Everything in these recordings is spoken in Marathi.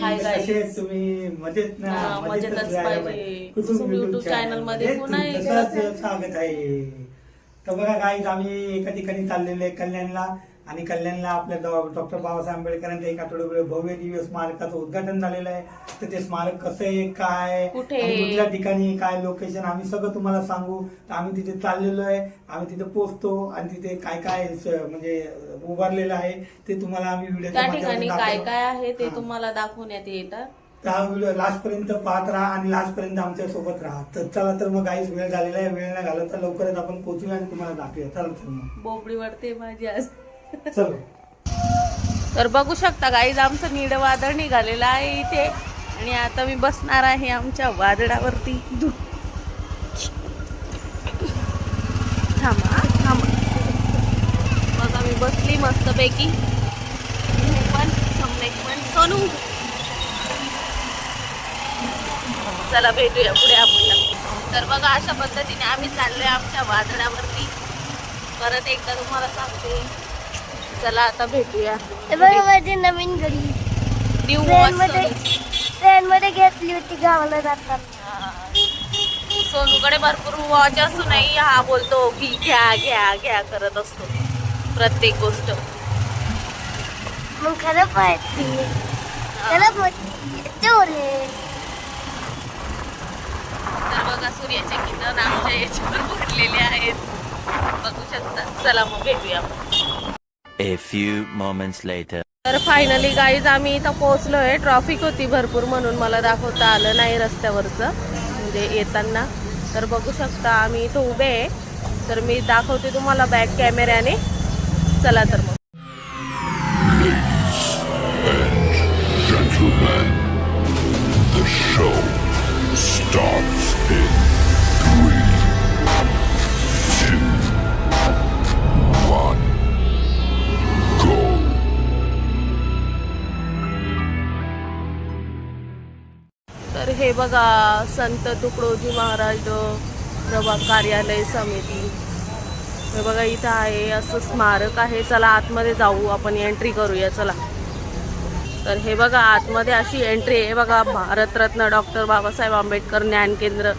Hi guys. कसे आहेत तुम्ही मजेत ना हा, मजेतच मजेतच राहायला पाहिजे. पाहिजे. Kusum Kusum YouTube YouTube channel channel मध्ये मध्ये पुन्हा एकदा तुमचं स्वागत आहे तर बघा गाईज आम्ही एका ठिकाणी चाललेलो आहे कल्याणला आणि कल्याणला आपल्या डॉक्टर बाबासाहेब आंबेडकरांच्या एक आठवड्यापूर्वी भव्य दिव्य स्मारकाचं उद्घाटन झालेलं आहे. तर ते स्मारक कसं आहे काय कुठल्या ठिकाणी काय लोकेशन आम्ही सगळं तुम्हाला सांगू. तर आम्ही तिथे चाललेलो आहे. आम्ही तिथे पोहोचतो आणि तिथे काय काय म्हणजे उभारलेलं आहे ते तुम्हाला आम्ही व्हिडिओ त्या ठिकाणी काय काय आहे ते तुम्हाला दाखवण्यात येतात त्या व्हिडिओ लास्ट पर्यंत पाहत राहा आणि लास्ट पर्यंत आमच्यासोबत राहा. तर चला तर मग काहीच वेळ झालेला आहे. वेळ नाही घालत तर लवकरच आपण पोहोचूया आणि तुम्हाला दाखवूया. चला तर मग. बोबडी वाटते माझी आज. तर बघू शकता गाईज आमचं नीड वादळ निघालेलं आहे इथे. आणि आता मी बसणार आहे आमच्या वादळावरती. थांबा थांबा. मग मी बसली मस्तपैकी. पण सम्यक पण. सोनू. चला भेटूया पुढे आपण तर बघा अशा पद्धतीने आम्ही चाललोय आमच्या वादळावरती. परत एकदा तुम्हाला सांगते. चला आता भेटूया. माझी नवीन घडी न्यू ट्रेन मध्ये ट्रेन मध्ये घेतली होती गावाला जाताना. सोनूकडे भरपूर वॉच असूनही हा बोलतो की घ्या घ्या घ्या करत असतो. प्रत्येक गोष्ट. मग खरं पाहिजे खरं तर बघा सूर्याचे किरण आमच्या याच्यावर पडलेले आहेत. बघू शकता. चला मग भेटूया. A few moments later. तर फायनली गाईज आम्ही इथं पोहोचलोय. ट्रॉफिक होती भरपूर म्हणून मला दाखवता आलं नाही रस्त्यावरचं. म्हणजे येताना. तर बघू शकता आम्ही इथं उभे आहे. तर मी दाखवते तुम्हाला बॅक कॅमेऱ्याने चला तर मग. बघा संत तुकडोजी महाराज प्रभाग कार्यालय समिती. हे बघा इथं आहे असं स्मारक आहे. चला आतमध्ये जाऊ आपण एंट्री करूया चला. तर हे बघा आतमध्ये अशी एंट्री आहे. बघा भारतरत्न डॉक्टर बाबासाहेब आंबेडकर ज्ञान केंद्र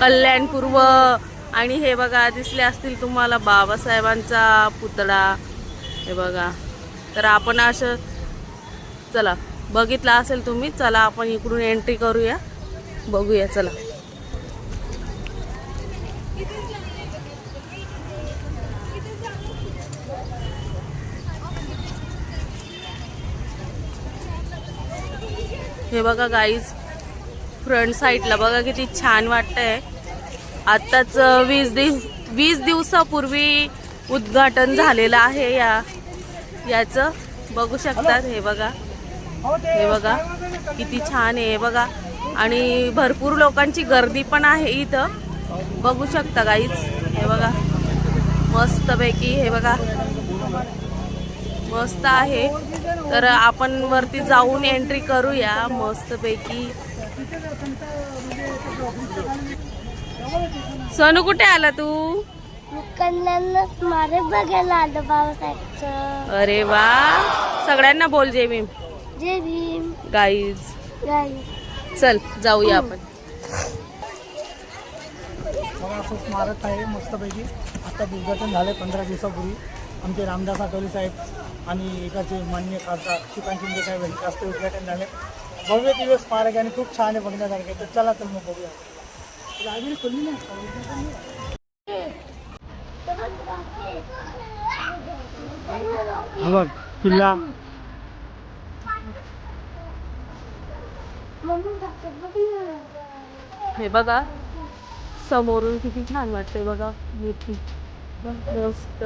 कल्याणपूर्व. आणि हे बघा दिसले असतील तुम्हाला बाबासाहेबांचा पुतळा. हे बघा. तर आपण असं चला बघितला असेल तुम्ही चला आपण इकडून एंट्री करूया. बघूया चला. हे बघा गाईज फ्रंट साईडला बघा किती छान वाटतंय. आत्ताच वीस दिवस वीस दिवसापूर्वी उद्घाटन झालेलं आहे या याचं. बघू शकतात हे बघा. हे बघा किती छान आहे हे बघा. आणि भरपूर लोकांची गर्दी पण आहे इथं. बघू शकता गाईच हे बघा. मस्तपैकी हे बघा. मस्त आहे. तर आपण वरती जाऊन एंट्री करूया. मस्तपैकी. सोनू कुठे आला तू? बघायला आलं बाबासाहेबचं. अरे वा. सगळ्यांना बोल जय भीम. गाईज गाई चल जाऊया आपण. असं स्मारक आहे मस्तपैकी. आता उद्घाटन झालंय पंधरा दिवसापूर्वी. आमचे रामदास आठवले साहेब आणि एकाचे मान्य खासदार सुकांत शिंदे साहेब यांच्या हस्ते उद्घाटन झाले. भव्य दिवस स्मारक आहे आणि खूप छान आहे बघण्यासारखं. आहे. तर चला तर मग बघूया. हा बघ किल्ला हे बघा समोरून किती छान वाटतंय बघा मूर्ती. मस्त.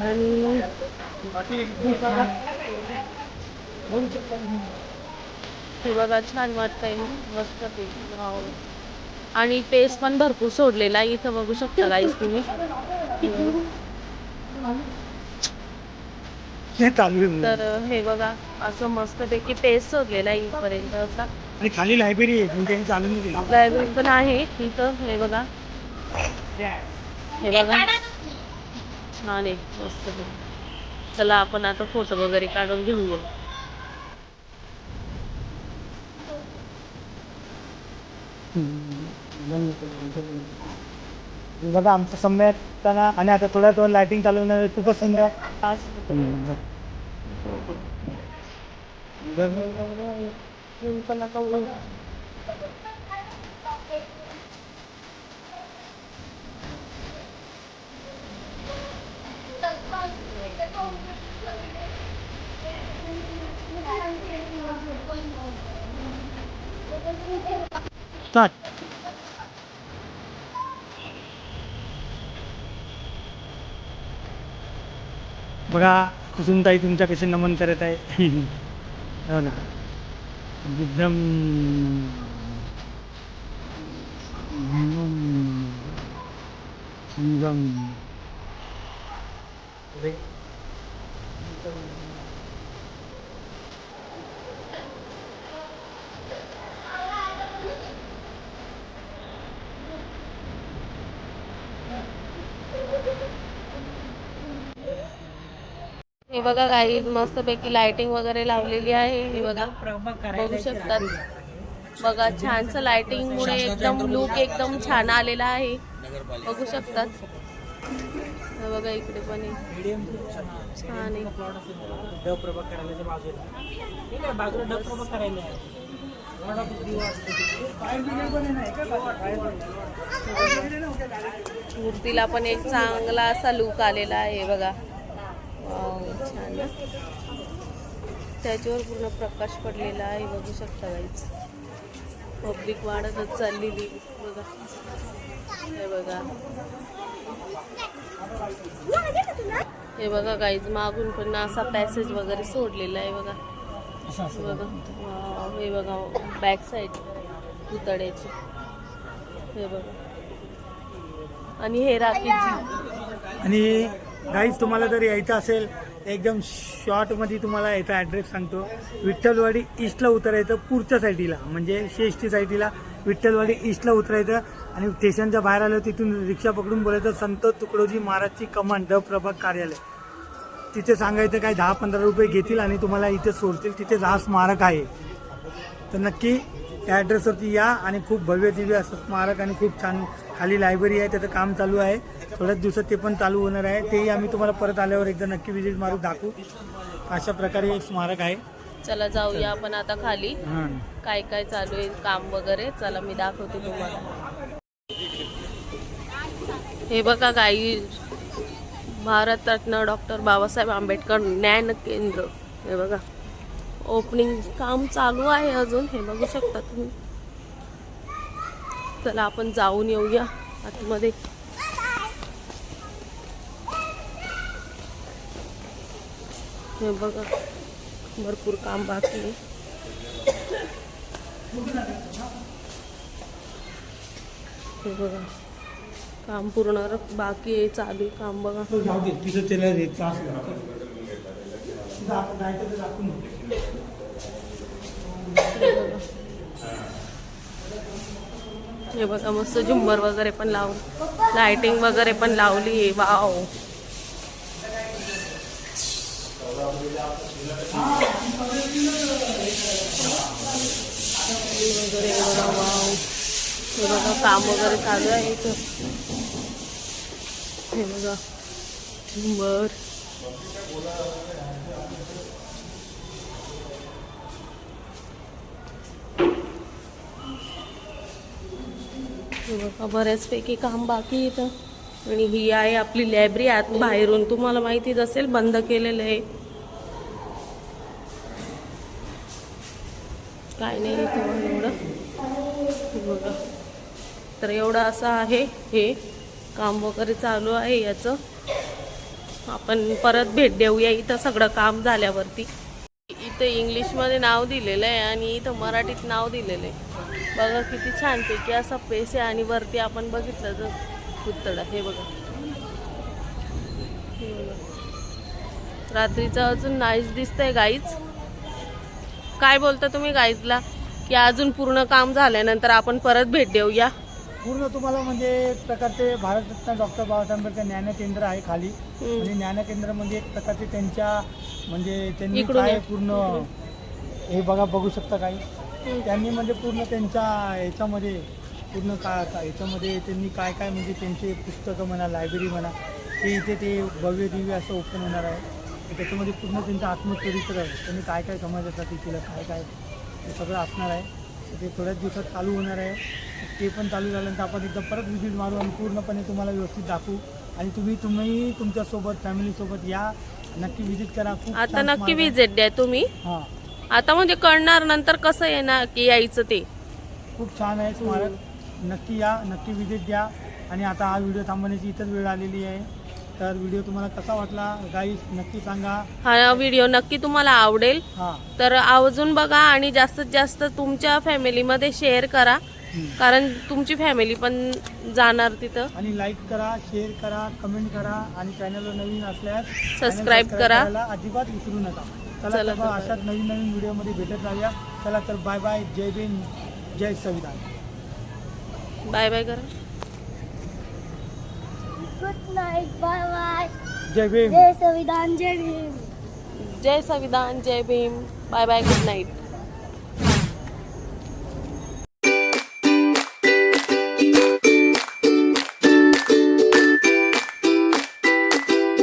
आणि हे बघा छान वाटतंय. मस्त वाव. आणि पेस पण भरपूर सोडलेला आहे. इथं बघू शकता गाईस तुम्ही. तर हे बघा असं मस्तपैकी पेस सोडलेला आहे इथपर्यंत असा. आणि खाली लायब्ररी लायब्ररी पण आहे. इथं हे बघा. हे बघा. छान आहे मस्त चला आपण आता फोटो वगैरे काढून घेऊया. बघा आमचं सम्य असताना आणि आता थोड्या थोडं लायटिंग चालू होणार आहे. खूपच सुंदर आज पण बघा कुसुमताई तुमच्या कसे नमन करत आहे हो ना एकदम एकदम हे बघा काही मस्तपैकी लाइटिंग वगैरे लावलेली आहे. हे बघा. बघू शकतात. बघा छानस लाइटिंग मुळे एकदम लुक एकदम छान आलेला आहे. बघू शकतात. बघा इकडे पण छान आहे. मूर्तीला पण एक चांगला असा लुक आलेला आहे बघा. छान ना त्याच्यावर पूर्ण प्रकाश पडलेला आहे बघू शकता गाईच पब्लिक वाढतच चाललेली. बघा. हे बघा. हे बघा गाईज मागून पण असा पॅसेज वगैरे सोडलेला आहे बघा. बघा. हे बघा बॅक साईड पुतळ्याची. हे बघा. आणि हे राखीची. आणि गाईज तुम्हाला जर यायचं असेल एकदम शॉर्टमध्ये तुम्हाला याचा ॲड्रेस सांगतो. विठ्ठलवाडी ईस्टला उतरायचं पुढच्या साईटीला म्हणजे शेष्टी साईटीला विठ्ठलवाडी ईस्टला उतरायचं आणि स्टेशनच्या बाहेर आलं तिथून रिक्षा पकडून बोलायचं संत तुकडोजी महाराजची कमांड द प्रभाग कार्यालय. तिथे सांगायचं काय दहा पंधरा रुपये घेतील आणि तुम्हाला इथे सोडतील. तिथे हा स्मारक आहे. तर नक्की त्या ॲड्रेसवरती या आणि खूप भव्य दिव्य असं स्मारक आणि खूप छान खाली लायब्ररी आहे त्याचं काम चालू आहे. थोड्याच दिवसात ते पण चालू होणार आहे. तेही आम्ही तुम्हाला परत आल्यावर एकदा नक्की विजिट मारू दाखवू. अशा प्रकारे एक स्मारक आहे. चला जाऊया आपण आता खाली. काय काय चालू आहे काम वगैरे? चला मी दाखवते तुम्हाला. हे बघा काही भारतरत्न डॉक्टर बाबासाहेब आंबेडकर ज्ञान केंद्र. हे बघा. ओपनिंग काम चालू आहे अजून हे बघू शकता तुम्ही. चला आपण जाऊन येऊया आतमध्ये. हे बघा भरपूर काम बाकी आहे. हे बघा काम पूर्ण र- बाकी आहे चालू आहे काम बघा. जाऊ दे आपण जायचं तर दाखवून हे बघा. मस्त झुंबर वगैरे पण लावून. लाइटिंग वगैरे पण लावली. आहे वाव वगैरे बघा वाव हे बघा काम वगैरे चालू आहे इथं. हे बघा झुंबर. बघा बऱ्याचपैकी काम बाकी इथं. आणि ही आहे आपली लायब्ररी आत बाहेरून तुम्हाला माहितीच असेल बंद केलेलं आहे. काय नाही इथं एवढं. बघा. तर एवढं असं आहे हे काम वगैरे चालू आहे याचं. आपण परत भेट देऊया इथं सगळं काम झाल्यावरती. इथं इंग्लिशमध्ये नाव दिलेलं आहे आणि इथं मराठीत नाव दिलेलं आहे. बघा किती छानपैकी असा पेस आहे आणि वरती आपण बघितलं तर पुतळा. हे बघा. रात्रीचं अजून नाईस दिसतंय गाईज काय बोलता तुम्ही गाईजला की अजून पूर्ण काम झाल्यानंतर आपण परत भेट देऊया. पूर्ण तुम्हाला म्हणजे एक प्रकारचे भारतरत्न डॉक्टर बाबासाहेब आंबेडकर ज्ञान केंद्र आहे खाली. आणि ज्ञान केंद्र म्हणजे एक प्रकारचे त्यांच्या म्हणजे त्यांनी काय. पूर्ण हे बघा बघू शकता काही. त्यांनी म्हणजे पूर्ण त्यांच्या ह्याच्यामध्ये पूर्ण का का- ह्याच्यामध्ये त्यांनी काय काय म्हणजे त्यांचे पुस्तकं म्हणा लायब्ररी म्हणा ते इथे ते भव्य दिव्य असं ओपन होणार आहे. तर त्याच्यामध्ये पूर्ण त्यांचं आत्मचरित्र आहे. त्यांनी काय काय समाजासाठी केलं काय काय ते सगळं असणार आहे. तर ते थोड्याच दिवसात चालू होणार आहे. ते पण चालू झाल्यानंतर आपण एकदा परत व्हिजिट मारू आणि पूर्णपणे तुम्हाला व्यवस्थित दाखवू. आणि तुम्ही तुम्ही तुमच्यासोबत फॅमिलीसोबत या. नक्की व्हिजिट करा. खूप आता छान नक्की आहे. विजिट द्या तुम्ही. हां. आता म्हणजे कळणार नंतर कसं येणार की यायचं ते. खूप छान आहे स्मारक. नक्की या नक्की विजिट द्या आणि आता हा व्हिडिओ थांबवण्याची इतर वेळ आलेली आहे. तर व्हिडिओ तुम्हाला कसा वाटला? गाईस नक्की सांगा. हा व्हिडिओ नक्की तुम्हाला आवडेल. हां. तर आवर्जून बघा आणि जास्तीत जास्त तुमच्या फॅमिलीमध्ये शेअर करा. कारण तुमची फॅमिली पण जाणार तिथं. आणि लाईक करा शेअर करा कमेंट करा. आणि चॅनलवर नवीन असल्यास subscribe करा. करायला अजिबात विसरू नका. चला चला तर मग. अशाच नवीन नवीन व्हिडिओमध्ये भेटत राहूया. चला तर बाय बाय जय भीम. जय संविधान. बाय बाय करा. गुड नाईट बाय बाय जय भीम. जय संविधान. जय भीम. जय संविधान. जय Bhim. Bye bye good night